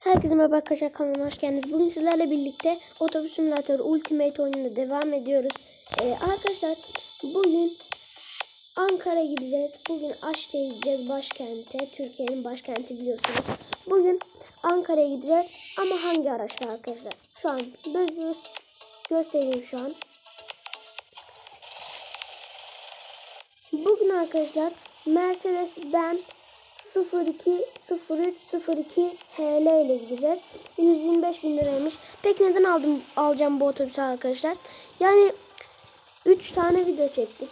Herkese merhaba arkadaşlar kanalıma hoş geldiniz. Bugün sizlerle birlikte Otobüs Simülatör Ultimate oyununa devam ediyoruz. Ee, arkadaşlar bugün Ankara'ya gideceğiz. Bugün Aşte'ye gideceğiz başkente. Türkiye'nin başkenti biliyorsunuz. Bugün Ankara'ya gideceğiz. Ama hangi araçla arkadaşlar? Şu an böyle göstereyim şu an. Bugün arkadaşlar Mercedes Benz 02 03 02 HL ile gideceğiz. 125 bin liraymış. Peki neden aldım alacağım bu otobüsü arkadaşlar? Yani 3 tane video çektik.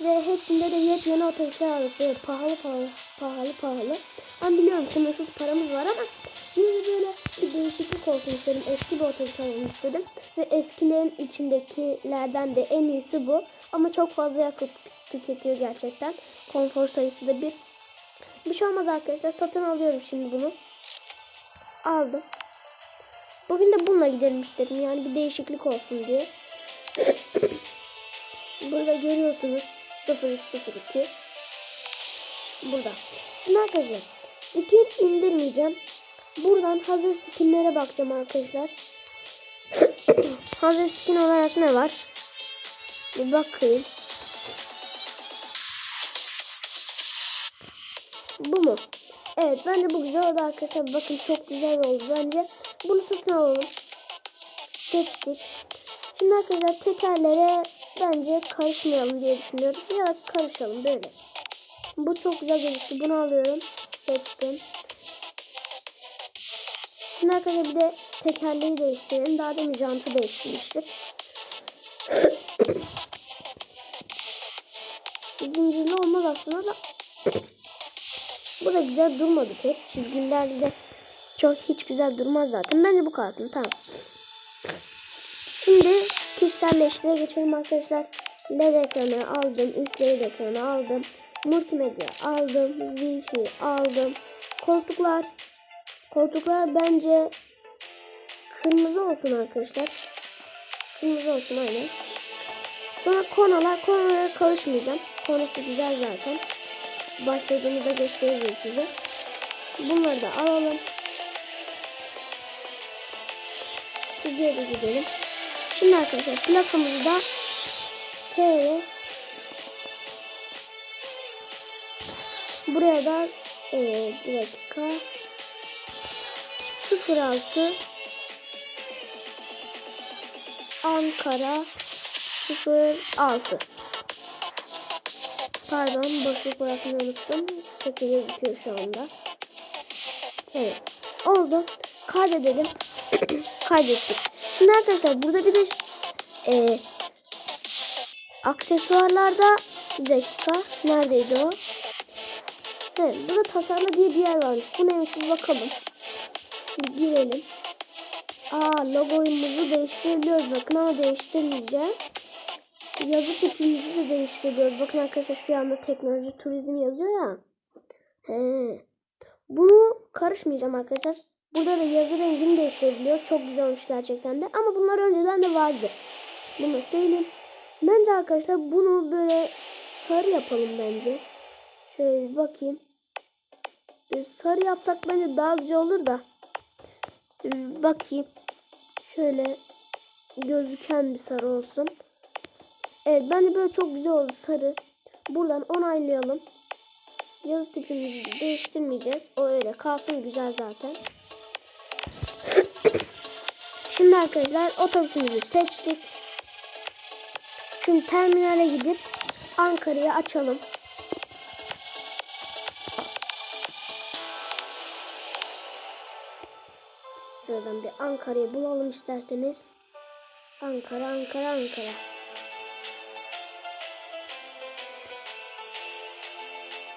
Ve hepsinde de yepyeni otobüsler aldık. Böyle pahalı pahalı pahalı pahalı. Ben biliyorum sınırsız paramız var ama yine de böyle bir değişiklik olsun istedim. Eski bir otobüs alalım istedim. Ve eskilerin içindekilerden de en iyisi bu. Ama çok fazla yakıt tüketiyor gerçekten. Konfor sayısı da bir. Bir şey olmaz arkadaşlar. Satın alıyorum şimdi bunu. Aldım. Bugün de bununla gidelim istedim. Yani bir değişiklik olsun diye. Burada görüyorsunuz. 0302. Burada. Şimdi arkadaşlar. Skin indirmeyeceğim. Buradan hazır skinlere bakacağım arkadaşlar. hazır skin olarak ne var? Bir bakayım. Bu mu? Evet bence bu güzel oldu arkadaşlar. Bakın çok güzel oldu bence. Bunu satın alalım. Seçtik. Şimdi arkadaşlar tekerlere bence karışmayalım diye düşünüyorum. Biraz karışalım böyle. Bu çok güzel gözüktü. Bunu alıyorum. Seçtim. Şimdi arkadaşlar bir de tekerleği değiştirelim. Daha demin jantı değiştirmiştik. Zincirli olmaz aslında da bu da güzel durmadı pek. Çizgilerde de çok hiç güzel durmaz zaten. Bence bu kalsın. Tamam. Şimdi kişiselleştire geçelim arkadaşlar. LED ekranı aldım. Üst LED ekranı aldım. Multimedya aldım. Wi-Fi aldım. Koltuklar. Koltuklar bence kırmızı olsun arkadaşlar. Kırmızı olsun aynen. Sonra konalar. Konalara karışmayacağım. Konası güzel zaten başladığımızda göstereceğim size. Bunları da alalım. Geri gidelim. Şimdi arkadaşlar plakamızı da şöyle buraya da ee, bir dakika 06 Ankara 06 Pardon boşluk bırakmayı unuttum. Kötü gözüküyor şu anda. Evet. Oldu. Kaydedelim. Kaydettik. Şimdi arkadaşlar burada bir de e, aksesuarlarda bir dakika. Neredeydi o? Evet. Burada tasarla diye bir yer varmış. Bu neymiş bakalım. Bir girelim. Aa logoyumuzu değiştirebiliyoruz. Bakın ama değiştirmeyeceğim yazı tipimizi de değiştiriyoruz. Bakın arkadaşlar şu anda teknoloji turizm yazıyor ya. He. Bunu karışmayacağım arkadaşlar. Burada da yazı rengini değiştirebiliyoruz. Çok güzel olmuş gerçekten de. Ama bunlar önceden de vardı. Bunu söyleyeyim. Bence arkadaşlar bunu böyle sarı yapalım bence. Şöyle bir bakayım. Sarı yapsak bence daha güzel olur da. Bakayım. Şöyle gözüken bir sarı olsun. Evet bence böyle çok güzel oldu sarı. Buradan onaylayalım. Yazı tipimizi değiştirmeyeceğiz. O öyle kalsın güzel zaten. Şimdi arkadaşlar otobüsümüzü seçtik. Şimdi terminale gidip Ankara'yı açalım. Şuradan bir Ankara'yı bulalım isterseniz. Ankara, Ankara, Ankara.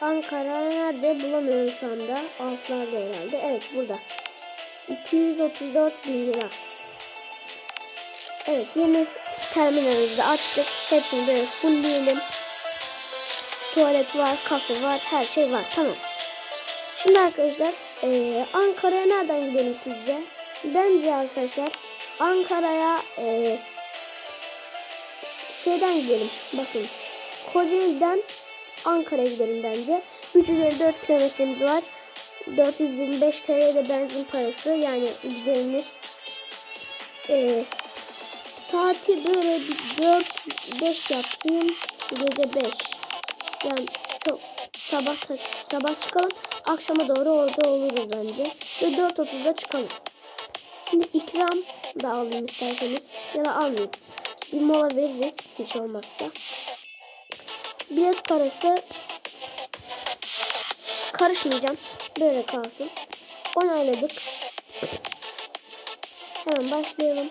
Ankara nerede bulamıyorum şu anda. Altlarda herhalde. Evet burada. 234 bin lira. Evet yeni terminalimizi açtık. Hepsini böyle fullleyelim. Tuvalet var, kafe var, her şey var. Tamam. Şimdi arkadaşlar e, Ankara'ya nereden gidelim sizce? Bence arkadaşlar Ankara'ya e, şeyden gidelim. Bakın. Kocaeli'den Ankara'ya gidelim bence. 354 kilometremiz var. 425 TL de benzin parası yani gideriniz. Ee, saati böyle bir 4 5 yapayım. Gece 5. Yani çok sabah sabah çıkalım. Akşama doğru orada oluruz bence. Ve 4.30'da çıkalım. Şimdi ikram da alayım isterseniz. Ya da almayayım. Bir mola veririz hiç olmazsa. Bilet parası karışmayacağım. Böyle kalsın. Onayladık. Hemen başlayalım.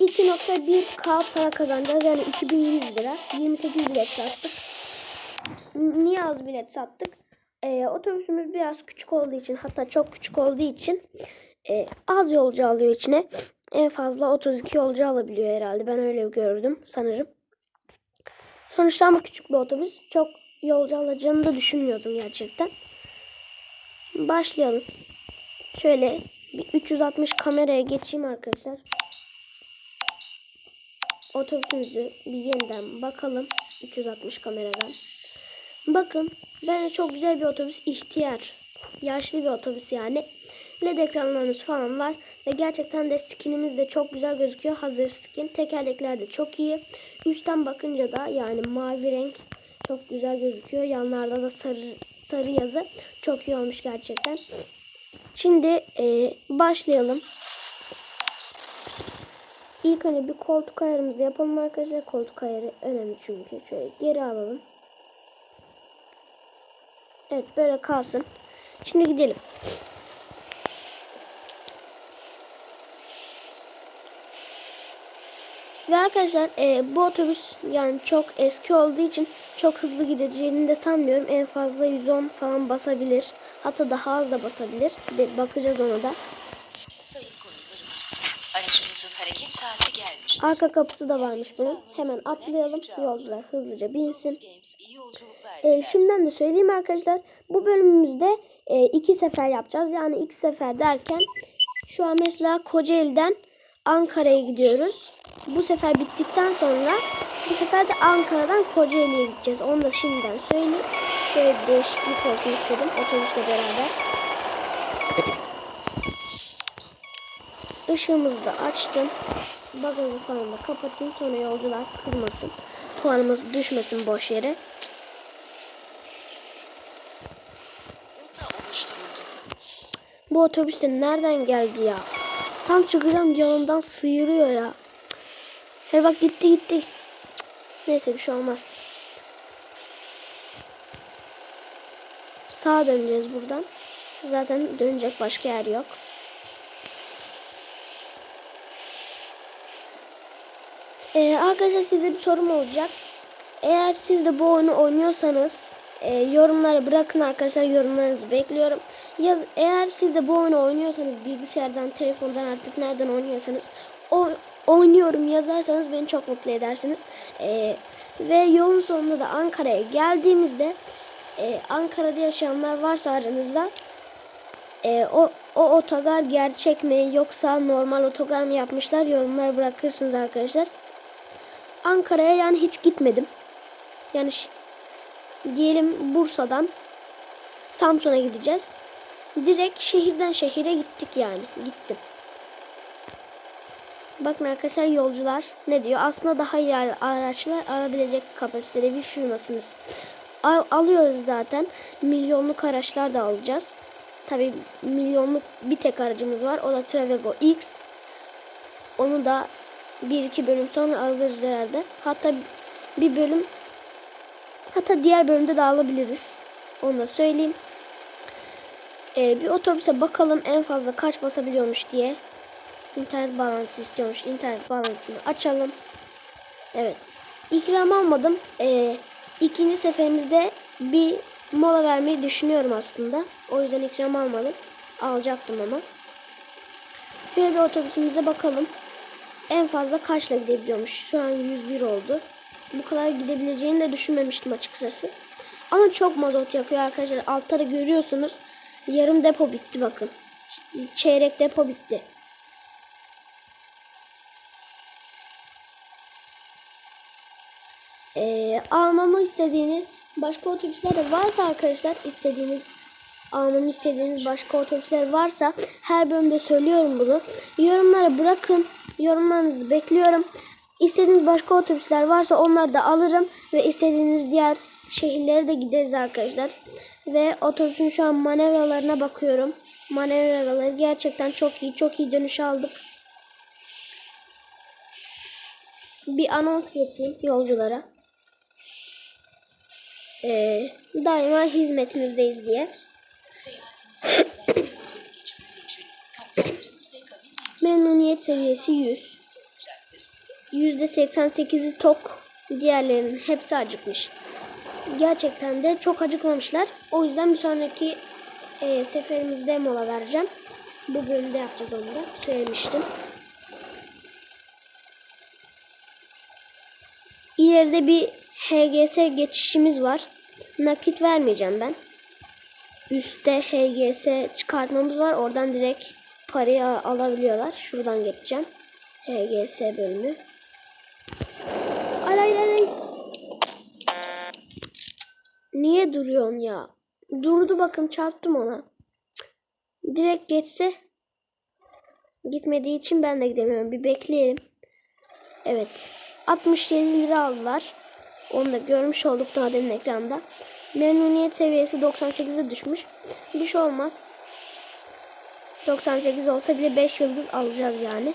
2.1k para kazanacağız. Yani 2100 lira. 28 bilet sattık. Niye az bilet sattık? Ee, otobüsümüz biraz küçük olduğu için hatta çok küçük olduğu için e, az yolcu alıyor içine. En fazla 32 yolcu alabiliyor herhalde. Ben öyle gördüm sanırım. Sonuçta ama küçük bir otobüs. Çok yolcu alacağını da düşünmüyordum gerçekten. Başlayalım. Şöyle bir 360 kameraya geçeyim arkadaşlar. Otobüsümüzü bir yeniden bakalım. 360 kameradan. Bakın bence çok güzel bir otobüs. ihtiyar. Yaşlı bir otobüs yani. LED ekranlarımız falan var. Ve gerçekten de skinimiz de çok güzel gözüküyor. Hazır skin. Tekerlekler de çok iyi. Üstten bakınca da yani mavi renk çok güzel gözüküyor. Yanlarda da sarı sarı yazı çok iyi olmuş gerçekten. Şimdi e, başlayalım. İlk önce bir koltuk ayarımızı yapalım arkadaşlar. Koltuk ayarı önemli çünkü. Şöyle geri alalım. Evet böyle kalsın. Şimdi gidelim. Ve arkadaşlar e, bu otobüs yani çok eski olduğu için çok hızlı gideceğini de sanmıyorum. En fazla 110 falan basabilir. Hatta daha az da basabilir. De, bakacağız ona da. Sayın konuklarımız, hareket saati gelmiştir. Arka kapısı da varmış bunun. Hemen atlayalım. Yolcular hızlıca binsin. E, şimdiden de söyleyeyim arkadaşlar. Bu bölümümüzde e, iki sefer yapacağız. Yani iki sefer derken şu an mesela Kocaeli'den Ankara'ya gidiyoruz. Bu sefer bittikten sonra bu sefer de Ankara'dan Kocaeli'ye gideceğiz. Onu da şimdiden söyleyeyim. Böyle değişiklik olsun istedim otobüsle beraber. Işığımızı da açtım. Bagajı falan da kapatayım. Sonra yolcular kızmasın. Puanımız düşmesin boş yere. Bu otobüs de nereden geldi ya? Tam çıkacağım yanından sıyırıyor ya. He bak gitti gitti. Neyse bir şey olmaz. Sağa döneceğiz buradan. Zaten dönecek başka yer yok. Ee, arkadaşlar size bir sorum olacak. Eğer siz de bu oyunu oynuyorsanız e, yorumlara bırakın arkadaşlar yorumlarınızı bekliyorum. Yaz, eğer siz de bu oyunu oynuyorsanız bilgisayardan, telefondan artık nereden oynuyorsanız o, oynuyorum yazarsanız beni çok mutlu edersiniz. E, ve yolun sonunda da Ankara'ya geldiğimizde e, Ankara'da yaşayanlar varsa aranızda e, o, o otogar gerçek mi yoksa normal otogar mı yapmışlar yorumlara bırakırsınız arkadaşlar. Ankara'ya yani hiç gitmedim. Yani diyelim Bursa'dan Samsun'a gideceğiz. Direkt şehirden şehire gittik yani. Gittim. Bakın arkadaşlar yolcular ne diyor? Aslında daha iyi ara- araçlar alabilecek kapasitede bir firmasınız. Al- alıyoruz zaten. Milyonluk araçlar da alacağız. Tabi milyonluk bir tek aracımız var. O da Travego X. Onu da bir iki bölüm sonra alırız herhalde. Hatta bir bölüm hatta diğer bölümde de alabiliriz. Onu da söyleyeyim. Ee, bir otobüse bakalım en fazla kaç basabiliyormuş diye. İnternet bağlantısı istiyormuş. İnternet bağlantısını açalım. Evet. İkram almadım. Ee, ikinci seferimizde bir mola vermeyi düşünüyorum aslında. O yüzden ikram almadım. Alacaktım ama. Şöyle bir otobüsümüze bakalım. En fazla kaçla gidebiliyormuş. Şu an 101 oldu. Bu kadar gidebileceğini de düşünmemiştim açıkçası. Ama çok mazot yakıyor arkadaşlar. Altta görüyorsunuz. Yarım depo bitti bakın. Çeyrek depo bitti. Ee, almamı istediğiniz başka otobüsler de varsa arkadaşlar istediğiniz almamı istediğiniz başka otobüsler varsa her bölümde söylüyorum bunu. Yorumlara bırakın. Yorumlarınızı bekliyorum. İstediğiniz başka otobüsler varsa onları da alırım ve istediğiniz diğer şehirlere de gideriz arkadaşlar. Ve otobüsün şu an manevralarına bakıyorum. Manevraları gerçekten çok iyi. Çok iyi dönüş aldık. Bir anons geçeyim yolculara. Ee, daima hizmetinizdeyiz diye. Memnuniyet seviyesi 100. olacaktır. %88'i tok. Diğerlerinin hepsi acıkmış. Gerçekten de çok acıkmamışlar. O yüzden bir sonraki e, seferimizde mola vereceğim. Bu bölümde yapacağız onu da. Söylemiştim. İleride bir HGS geçişimiz var. Nakit vermeyeceğim ben. Üstte HGS çıkartmamız var. Oradan direkt parayı alabiliyorlar. Şuradan geçeceğim. HGS bölümü. Ay ay ay ay. Niye duruyorsun ya? Durdu bakın çarptım ona. Direkt geçse gitmediği için ben de gidemiyorum. Bir bekleyelim. Evet. 67 lira aldılar. Onu da görmüş olduk daha demin ekranda. Memnuniyet seviyesi 98'e düşmüş. Bir şey olmaz. 98 olsa bile 5 yıldız alacağız yani.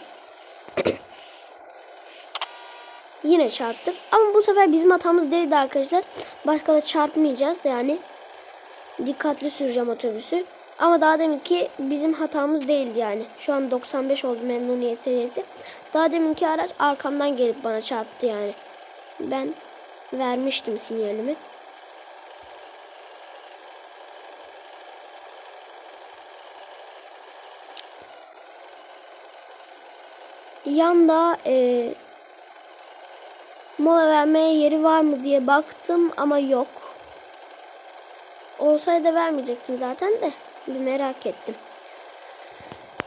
Yine çarptık. Ama bu sefer bizim hatamız değildi arkadaşlar. Başka da çarpmayacağız yani. Dikkatli süreceğim otobüsü. Ama daha deminki bizim hatamız değildi yani. Şu an 95 oldu memnuniyet seviyesi. Daha deminki araç arkamdan gelip bana çarptı yani. Ben vermiştim sinyalimi. Yanda e, mola vermeye yeri var mı diye baktım ama yok. Olsaydı vermeyecektim zaten de bir merak ettim.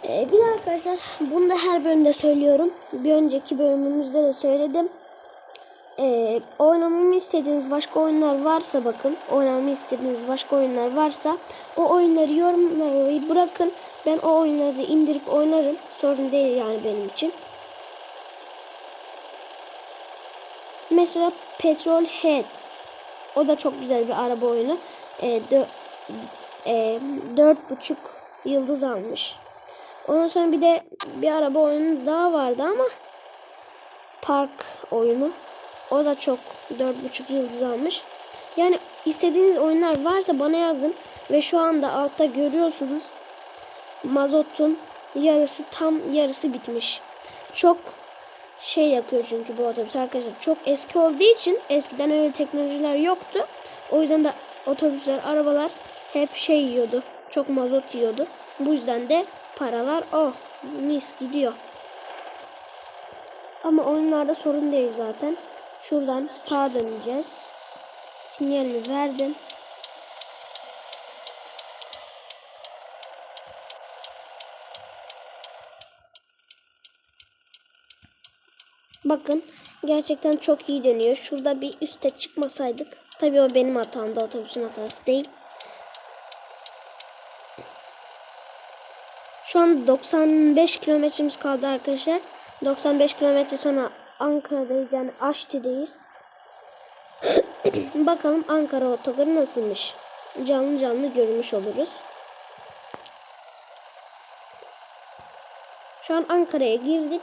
E, bir de arkadaşlar bunu da her bölümde söylüyorum. Bir önceki bölümümüzde de söyledim. E, oynamamı istediğiniz başka oyunlar varsa bakın. Oynamamı istediğiniz başka oyunlar varsa o oyunları yorumlara bırakın. Ben o oyunları da indirip oynarım. Sorun değil yani benim için. Mesela Petrol Head. O da çok güzel bir araba oyunu. E, dö, e, yıldız almış. Ondan sonra bir de bir araba oyunu daha vardı ama park oyunu. O da çok dört buçuk yıldız almış. Yani istediğiniz oyunlar varsa bana yazın. Ve şu anda altta görüyorsunuz. Mazotun yarısı tam yarısı bitmiş. Çok şey yakıyor çünkü bu otobüs arkadaşlar. Çok eski olduğu için eskiden öyle teknolojiler yoktu. O yüzden de otobüsler, arabalar hep şey yiyordu. Çok mazot yiyordu. Bu yüzden de paralar oh mis gidiyor. Ama oyunlarda sorun değil zaten. Şuradan sağa döneceğiz. Sinyalini verdim. Bakın gerçekten çok iyi dönüyor. Şurada bir üste çıkmasaydık. Tabii o benim hatamda otobüsün hatası değil. Şu an 95 kilometremiz kaldı arkadaşlar. 95 kilometre sonra Ankara'dayız yani Aşti'deyiz. Bakalım Ankara otogarı nasılmış. Canlı canlı görmüş oluruz. Şu an Ankara'ya girdik.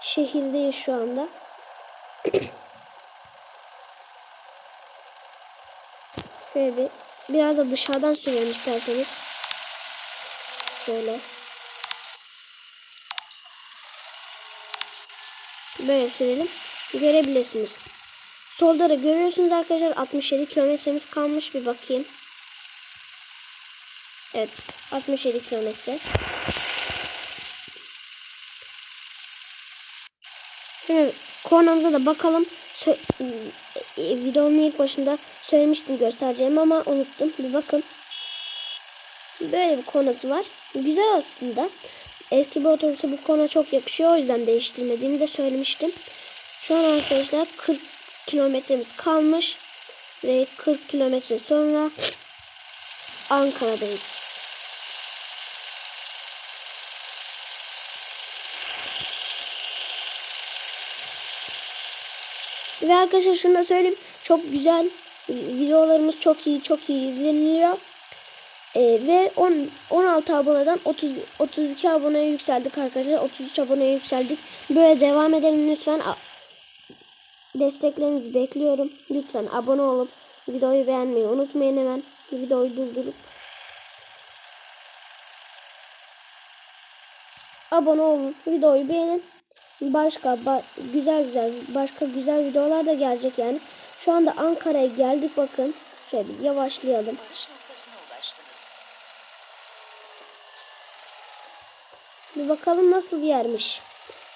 Şehirdeyiz şu anda. Şöyle bir biraz da dışarıdan sürelim isterseniz. Şöyle. Böyle sürelim. Görebilirsiniz. Solda da görüyorsunuz arkadaşlar 67 kilometremiz kalmış. Bir bakayım. Evet. 67 kilometre. Şimdi kornamıza da bakalım. Sö e, videonun ilk başında söylemiştim göstereceğim ama unuttum. Bir bakın. Böyle bir kornası var. Güzel aslında. Eski bir otobüse bu kona çok yakışıyor. O yüzden değiştirmediğimi de söylemiştim. Şu an arkadaşlar 40 kilometremiz kalmış. Ve 40 kilometre sonra Ankara'dayız. Ve arkadaşlar şunu da söyleyeyim. Çok güzel videolarımız çok iyi çok iyi izleniliyor. Ee, ve 10, 16 aboneden 30 32 aboneye yükseldik arkadaşlar. 33 aboneye yükseldik. Böyle devam edelim lütfen. Desteklerinizi bekliyorum. Lütfen abone olup videoyu beğenmeyi unutmayın hemen. Videoyu durdurup. Abone olun. Videoyu beğenin. Başka ba- güzel güzel başka güzel videolar da gelecek yani. Şu anda Ankara'ya geldik bakın. Şöyle bir yavaşlayalım. Varış Bir bakalım nasıl bir yermiş.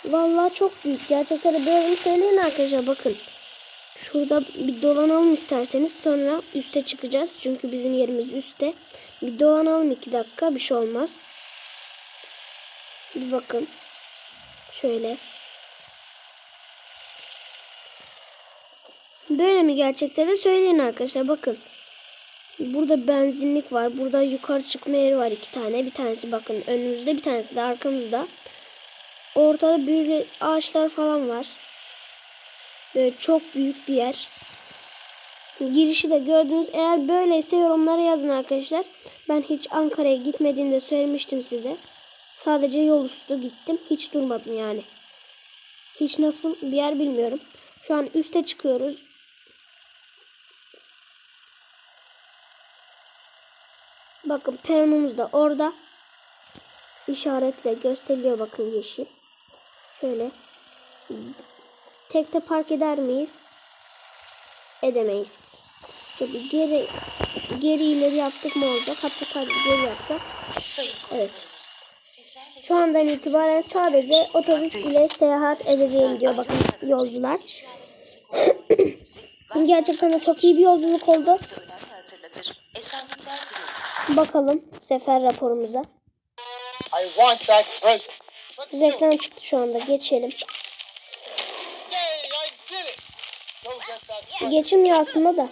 Vallahi çok büyük. Gerçekten böyle mi söyleyin arkadaşlar bakın. Şurada bir dolanalım isterseniz sonra üste çıkacağız. Çünkü bizim yerimiz üstte. Bir dolanalım iki dakika bir şey olmaz. Bir bakın. Şöyle. Böyle mi gerçekten de söyleyin arkadaşlar bakın. Burada benzinlik var. Burada yukarı çıkma yeri var iki tane. Bir tanesi bakın önümüzde bir tanesi de arkamızda. Ortada böyle ağaçlar falan var. Böyle çok büyük bir yer. Girişi de gördünüz. Eğer böyleyse yorumlara yazın arkadaşlar. Ben hiç Ankara'ya gitmediğimde söylemiştim size. Sadece yol üstü gittim. Hiç durmadım yani. Hiç nasıl bir yer bilmiyorum. Şu an üste çıkıyoruz. Bakın peronumuz da orada. İşaretle gösteriliyor bakın yeşil. Şöyle. Tekte park eder miyiz? Edemeyiz. Şöyle geri geri ileri yaptık mı olacak? Hatta sadece geri yapsak. Evet. Şu andan itibaren sadece otobüs ile seyahat edeceğim diyor bakın yolcular. Gerçekten de çok iyi bir yolculuk oldu. Bakalım sefer raporumuza. Reklam çıktı şu anda. Geçelim. Geçilmiyor aslında da.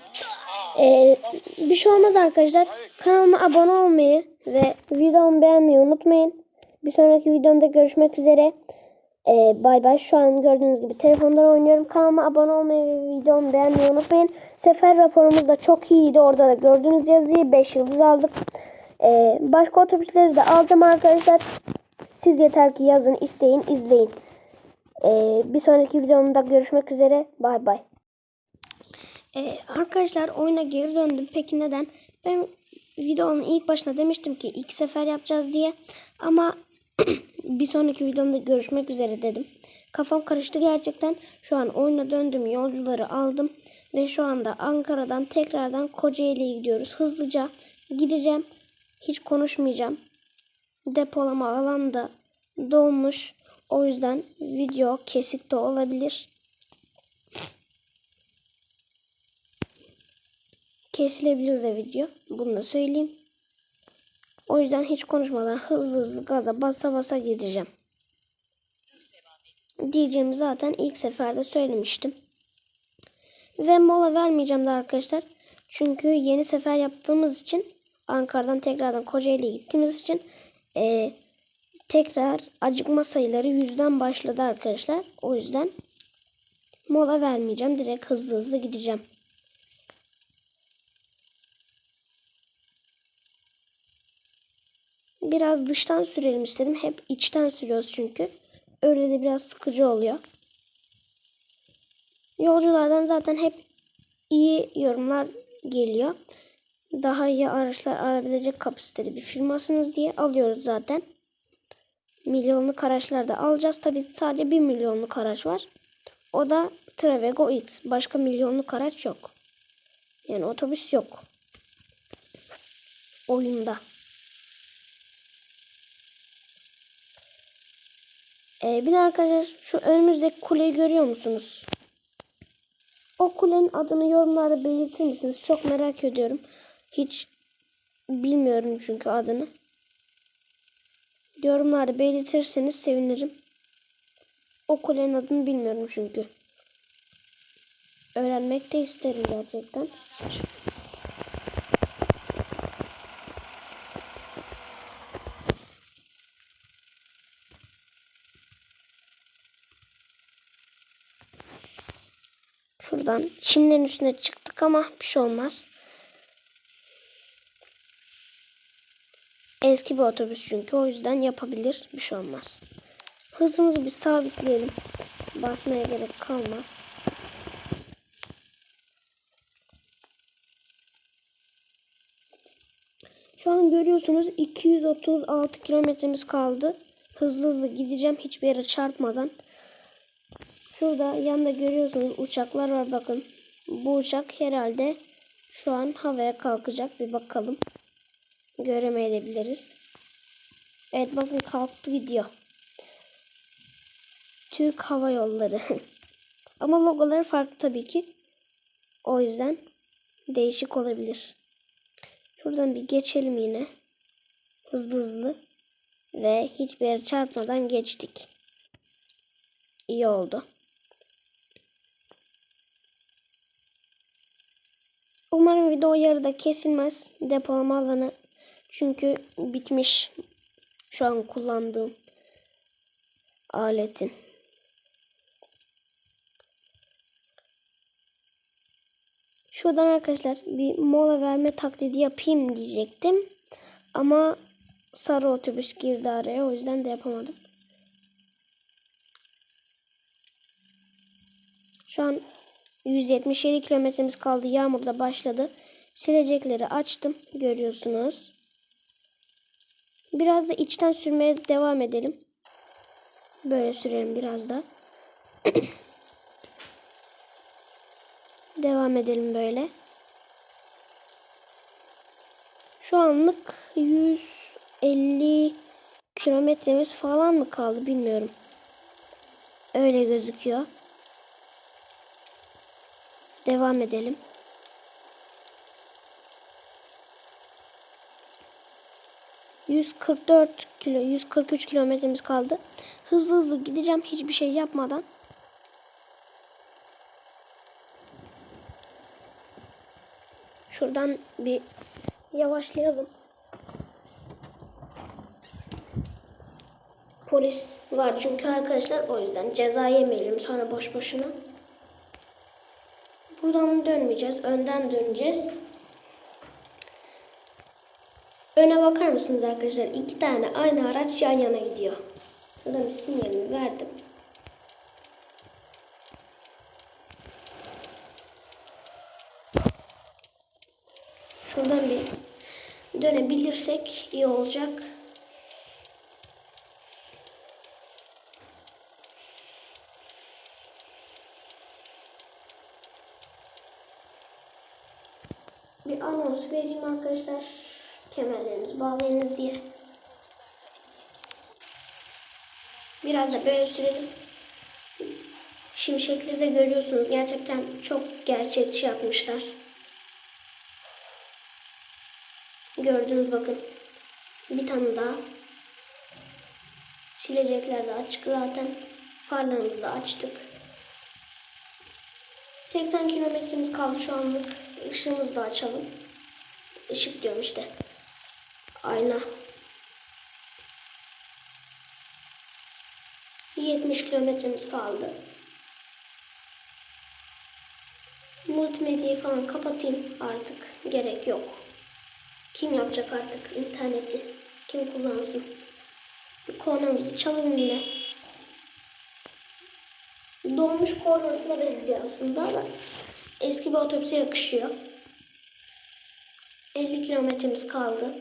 Ee, bir şey olmaz arkadaşlar. Kanalıma abone olmayı ve videomu beğenmeyi unutmayın. Bir sonraki videomda görüşmek üzere. Ee, bay bay. Şu an gördüğünüz gibi telefondan oynuyorum. Kanalıma abone olmayı ve videomu beğenmeyi unutmayın. Sefer raporumuz da çok iyiydi. Orada da gördüğünüz yazıyı 5 yıldız aldık. Ee, başka otobüsleri de alacağım arkadaşlar. Siz yeter ki yazın, isteyin, izleyin. Ee, bir sonraki videomda görüşmek üzere. Bay bay. Ee, arkadaşlar oyuna geri döndüm. Peki neden? Ben videonun ilk başında demiştim ki ilk sefer yapacağız diye. Ama bir sonraki videomda görüşmek üzere dedim. Kafam karıştı gerçekten. Şu an oyuna döndüm. Yolcuları aldım. Ve şu anda Ankara'dan tekrardan Kocaeli'ye gidiyoruz. Hızlıca gideceğim. Hiç konuşmayacağım. Depolama alanı da dolmuş. O yüzden video kesik de olabilir. kesilebilir de video. Bunu da söyleyeyim. O yüzden hiç konuşmadan hızlı hızlı gaza basa basa gideceğim. Diyeceğimi zaten ilk seferde söylemiştim. Ve mola vermeyeceğim de arkadaşlar. Çünkü yeni sefer yaptığımız için Ankara'dan tekrardan Kocaeli'ye gittiğimiz için eee, tekrar acıkma sayıları yüzden başladı arkadaşlar. O yüzden mola vermeyeceğim. Direkt hızlı hızlı gideceğim. Biraz dıştan sürelim istedim. Hep içten sürüyoruz çünkü. Öyle de biraz sıkıcı oluyor. Yolculardan zaten hep iyi yorumlar geliyor. Daha iyi araçlar arabilecek kapasiteli bir firmasınız diye alıyoruz zaten. Milyonluk araçlar da alacağız. Tabi sadece bir milyonluk araç var. O da Travego X. Başka milyonluk araç yok. Yani otobüs yok. Oyunda. Ee, bir de arkadaşlar şu önümüzdeki kuleyi görüyor musunuz? O kulenin adını yorumlarda belirtir misiniz? Çok merak ediyorum. Hiç bilmiyorum çünkü adını. Yorumlarda belirtirseniz sevinirim. O kulenin adını bilmiyorum çünkü. Öğrenmek de isterim gerçekten. Şuradan çimlerin üstüne çıktık ama bir şey olmaz. Eski bir otobüs çünkü o yüzden yapabilir bir şey olmaz. Hızımızı bir sabitleyelim. Basmaya gerek kalmaz. Şu an görüyorsunuz 236 kilometremiz kaldı. Hızlı hızlı gideceğim hiçbir yere çarpmadan. Şurada yanında görüyorsunuz uçaklar var bakın. Bu uçak herhalde şu an havaya kalkacak. Bir bakalım. Göremeyebiliriz. Evet bakın kalktı gidiyor. Türk Hava Yolları. Ama logoları farklı tabii ki. O yüzden değişik olabilir. Şuradan bir geçelim yine. Hızlı hızlı. Ve hiçbir yere çarpmadan geçtik. İyi oldu. Umarım video yarıda kesilmez. Depolama alanı çünkü bitmiş. Şu an kullandığım aletin. Şuradan arkadaşlar bir mola verme taklidi yapayım diyecektim. Ama sarı otobüs girdi araya. O yüzden de yapamadım. Şu an 177 kilometremiz kaldı. Yağmur da başladı. Silecekleri açtım. Görüyorsunuz. Biraz da içten sürmeye devam edelim. Böyle sürelim biraz da. devam edelim böyle. Şu anlık 150 kilometremiz falan mı kaldı bilmiyorum. Öyle gözüküyor. Devam edelim. ...144 kilo, 143 kilometremiz kaldı. Hızlı hızlı gideceğim hiçbir şey yapmadan. Şuradan bir yavaşlayalım. Polis var çünkü arkadaşlar o yüzden ceza yemeyelim sonra boş boşuna. Buradan dönmeyeceğiz. Önden döneceğiz. Öne bakar mısınız arkadaşlar? İki tane aynı araç yan yana gidiyor. Şuradan bir sinyalimi verdim. Şuradan bir dönebilirsek iyi olacak. Anons vereyim arkadaşlar. Kemerlerinizi bağlayınız diye. Biraz da böyle sürelim. Şimşekleri de görüyorsunuz. Gerçekten çok gerçekçi yapmışlar. Gördünüz bakın. Bir tane daha. Silecekler de açık zaten. Farlarımızı da açtık. 80 kilometremiz kaldı şu anlık. Işığımızı da açalım. Işık diyorum işte. Ayna. 70 kilometremiz kaldı. Multimedyayı falan kapatayım artık. Gerek yok. Kim yapacak artık interneti? Kim kullansın? Bir kornamızı çalalım yine. Dolmuş kornasına benziyor aslında ama eski bir otobüse yakışıyor. 50 kilometremiz kaldı.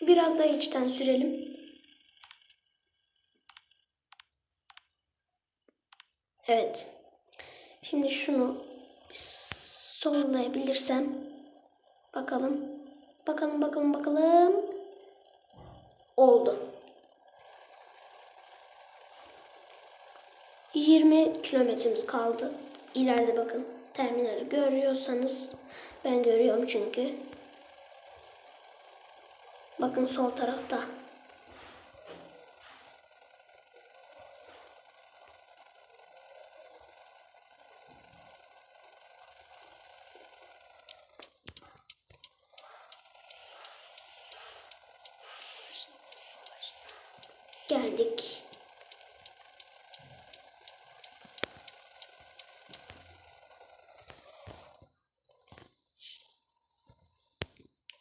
Biraz daha içten sürelim. Evet. Şimdi şunu sollayabilirsem bakalım. Bakalım bakalım bakalım. Oldu. 20 kilometremiz kaldı. İleride bakın. Terminali görüyorsanız ben görüyorum çünkü. Bakın sol tarafta. Varış noktası Geldik.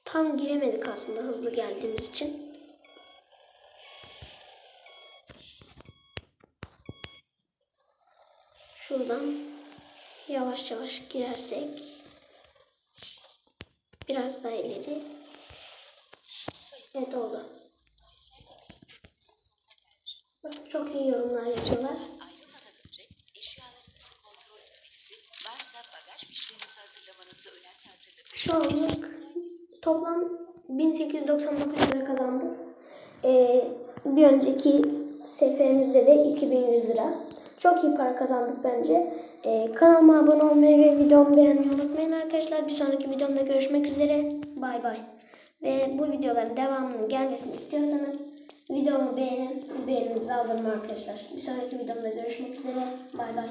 Tam giremedik aslında hızlı geldiğimiz için. Şuradan yavaş yavaş girersek biraz daha ileri. Evet oldu. Çok iyi yorumlar yapıyorlar. Şu anlık toplam 1899 lira kazandık. Ee, bir önceki seferimizde de 2100 lira. Çok iyi para kazandık bence. Ee, kanalıma abone olmayı ve videomu beğenmeyi unutmayın arkadaşlar. Bir sonraki videomda görüşmek üzere. Bay bay. Ve bu videoların devamının gelmesini istiyorsanız videomu beğenin. Beğeninizi alırım arkadaşlar. Bir sonraki videomda görüşmek üzere. Bay bay.